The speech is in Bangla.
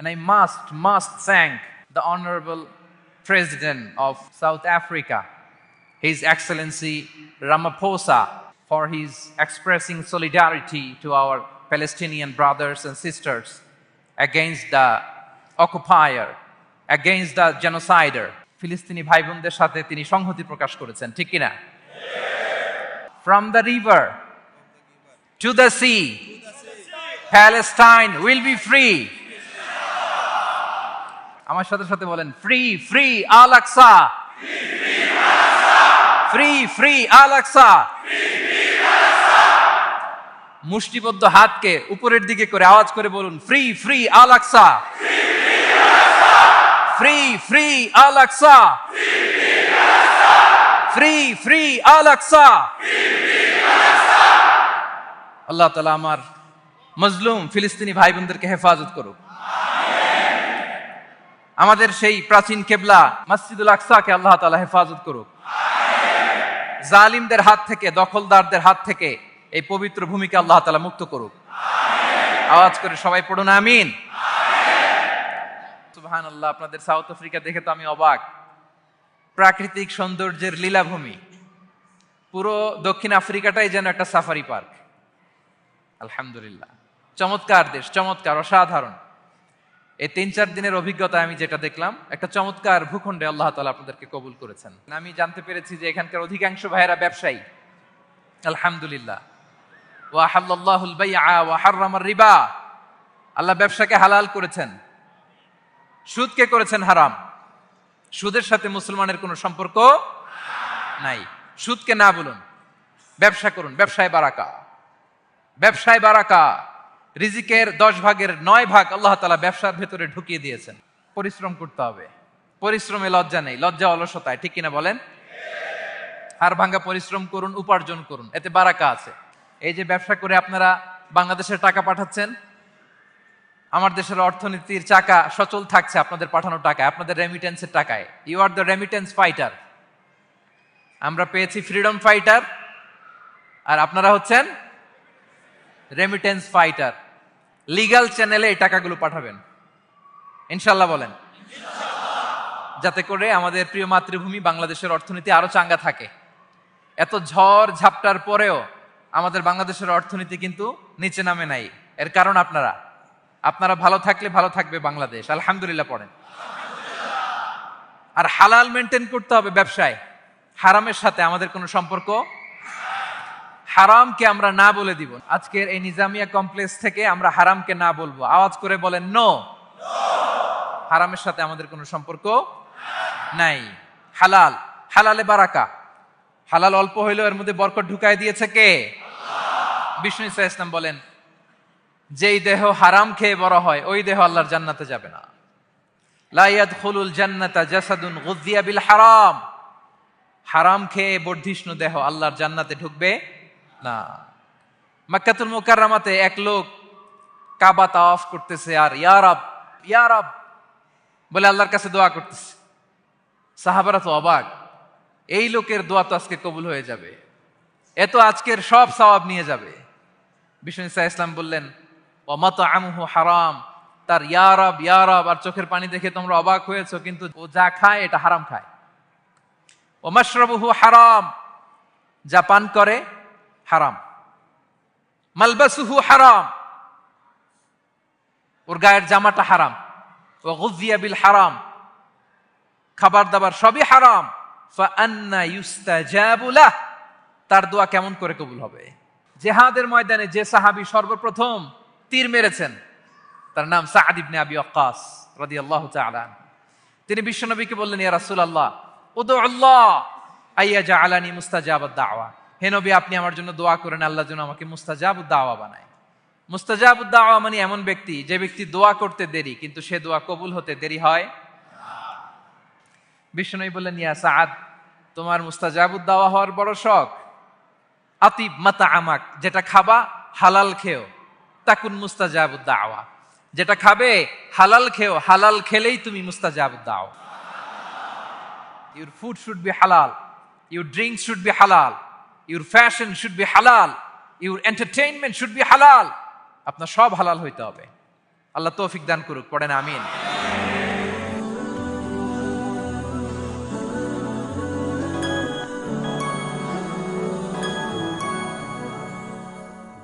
And I must, must thank the Honorable President of South Africa, His Excellency Ramaphosa, for his expressing solidarity to our Palestinian brothers and sisters against the occupier, against the genocider. ফিলিস্তিনি ভাই বোনদের সাথে তিনি সংহতি প্রকাশ করেছেন ঠিক কিনা from the river to the sea Palestine will be free আমার সাথে সাথে বলেন free free Al Aqsa free free Al Aqsa মুষ্টিবদ্ধ হাতকে উপরের দিকে করে আওয়াজ করে বলুন free free Al Aqsa free free Al Aqsa free free Al Aqsa আল্লাহ তালা আমার মজলুম ফিলিস্তিনি ভাই বোনদেরকে হেফাজত করুক। আমাদের সেই প্রাচীন কেবলা মসজিদুল আকসাকে আল্লাহ তালা হেফাজত করুক। জালিমদের হাত থেকে দখলদারদের হাত থেকে এই পবিত্র ভূমিকে আল্লাহ তালা মুক্ত করুক। আওয়াজ করে সবাই পড়ুন আমিন। সুবহান আল্লাহ আপনাদের সাউথ আফ্রিকা দেখে তো আমি অবাক। প্রাকৃতিক সৌন্দর্যের লীলাভূমি। পুরো দক্ষিণ আফ্রিকাটাই যেন একটা সাফারি পার্ক। আলহামদুলিল্লাহ। চমৎকার দেশ চমৎকার অসাধারণ। এই তিন চার দিনের অভিজ্ঞতা আমি যেটা দেখলাম, একটা চমৎকার ভূখণ্ডে আল্লাহ তালা আপনাদেরকে কবুল করেছেন। আমি জানতে পেরেছি যে এখানকার অধিকাংশ ভাইয়েরা ব্যবসায়ী। আলহামদুলিল্লাহ। ওয়াহাল্লাহুল বাইআ ওয়া হাররামার রিবা। আল্লাহ ব্যবসাকে হালাল করেছেন। সুদকে করেছেন হারাম। সুদের সাথে মুসলমানের কোনো সম্পর্ক নাই। সুদকে না বলুন। ব্যবসা করুন। ব্যবসায় বারাকা। ব্যবসায় বারাকা। রিজিকের দশ ভাগের নয় ভাগ আল্লাহ তালা ব্যবসার ভেতরে ঢুকিয়ে দিয়েছেন। পরিশ্রম করতে হবে। পরিশ্রমে লজ্জা নেই। লজ্জা অলসতায়, ঠিক কিনা বলেন? হার ভাঙ্গা পরিশ্রম করুন, উপার্জন করুন। এতে বারাকা আছে। এই যে ব্যবসা করে আপনারা বাংলাদেশের টাকা পাঠাচ্ছেন, আমার দেশের অর্থনীতির চাকা সচল থাকছে আপনাদের পাঠানো টাকায়, আপনাদের রেমিটেন্সের টাকায়। You are the remittance fighter আমরা পেয়েছি ফ্রিডম ফাইটার আর আপনারা হচ্ছেন রেমিটেন্স ফাইটার লিগাল চ্যানেলে এই টাকাগুলো পাঠাবেন। ইনশাল্লাহ বলেন। যাতে করে আমাদের প্রিয় মাতৃভূমি বাংলাদেশের অর্থনীতি আরও চাঙ্গা থাকে। এত ঝড় ঝাপটার পরেও আমাদের বাংলাদেশের অর্থনীতি কিন্তু নিচে নামে নাই। এর কারণ আপনারা। আপনারা ভালো থাকলে ভালো থাকবে বাংলাদেশ। আলহামদুলিল্লাহ পড়েন। আর হালাল মেনটেন করতে হবে ব্যবসায়। হারামের সাথে আমাদের কোনো সম্পর্ক হারামকে আমরা না বলে দিব। আজকের এই নিজামিয়া কমপ্লেক্স থেকে আমরা হারামকে না বলব। আওয়াজ করে বলেন, নো। হারামের সাথে আমাদের কোনো সম্পর্ক নাই। হালাল। হালালে বারাকা। হালাল অল্প হইলেও এর মধ্যে বরকত ঢুকাই দিয়েছে কে? বিষ্ণু ইসা ইসলাম বলেন, যেই দেহ হারাম খেয়ে বড় হয়, ওই দেহ আল্লাহর জান্নাতে যাবে না। লাইয়াদ খুলুল জান্নাতা জাসাদুন গুজিয়া বিল হারাম। হারাম খেয়ে বর্ধিষ্ণু দেহ আল্লাহর জান্নাতে ঢুকবে না। মাক্কাতুল মুকাররামাতে এক লোক কাবা তাওয়াফ করতেছে আর ইয়ারব ইয়ারব বলে আল্লাহর কাছে দোয়া করতেছে। সাহাবারা তো অবাক, এই লোকের দোয়া তো আজকে কবুল হয়ে যাবে। এত আজকের সব সওয়াব নিয়ে যাবে। বিষ্ণু ইসা ইসলাম বললেন অমাত আমহু হারাম। তার ইয়ারব ইয়ারব আর চোখের পানি দেখে তোমরা অবাক হয়েছো, কিন্তু ও যা খায় এটা হারাম খায়। ও মাশরাবুহু হারাম। যা পান করে হারাম। মালবাসুহু হারাম। ওর গায়ের জামাটা হারাম। ও হারাম। খাবার দাবার সবই হারাম। তার দোয়া কেমন করে কবুল হবে? জেহাদের ময়দানে যে সাহাবী সর্বপ্রথম তীর মেরেছেন, তার নাম সাআদ ইবনে আবি ওয়াক্কাস রাদিয়াল্লাহু তাআলা তিনি বিশ্বনবীকে বললেন, ইয়া রাসূলুল্লাহ উদু আল্লাহ, আইয়া জা জাআলানি মুস্তাজাবাদ দাওয়া। হে নবী, আপনি আমার জন্য দোয়া করেন, আল্লাহ যেন আমাকে মুস্তাজাবুদ দাওয়া বানায়। মুস্তাজাবুদ দাওয়া মানে এমন ব্যক্তি, যে ব্যক্তি দোয়া করতে দেরি, কিন্তু সে দোয়া কবুল হতে দেরি হয়। বিষ্ণু বললেন, ইয়া সাআদ, তোমার মুস্তাজাবুদ দাওয়া হওয়ার বড় শখ। আতিব মাতা আমাক, যেটা খাবা, হালাল খেও। তাকুন মুস্তাজাবুদ দাওয়া। যেটা খাবে, হালাল খেও। হালাল খেলেই তুমি মুস্তাজাবুদ দাও। ইউর ফুড শুড বি হালাল। ইউর ড্রিঙ্ক শুড বি হালাল। ইউর ফ্যাশন শুড বি হালাল ইউর এন্টারটেইনমেন্ট শুড বি হালাল আপনার সব হালাল হইতে হবে। আল্লাহ তৌফিক দান করুক, পড়েন, আমিন।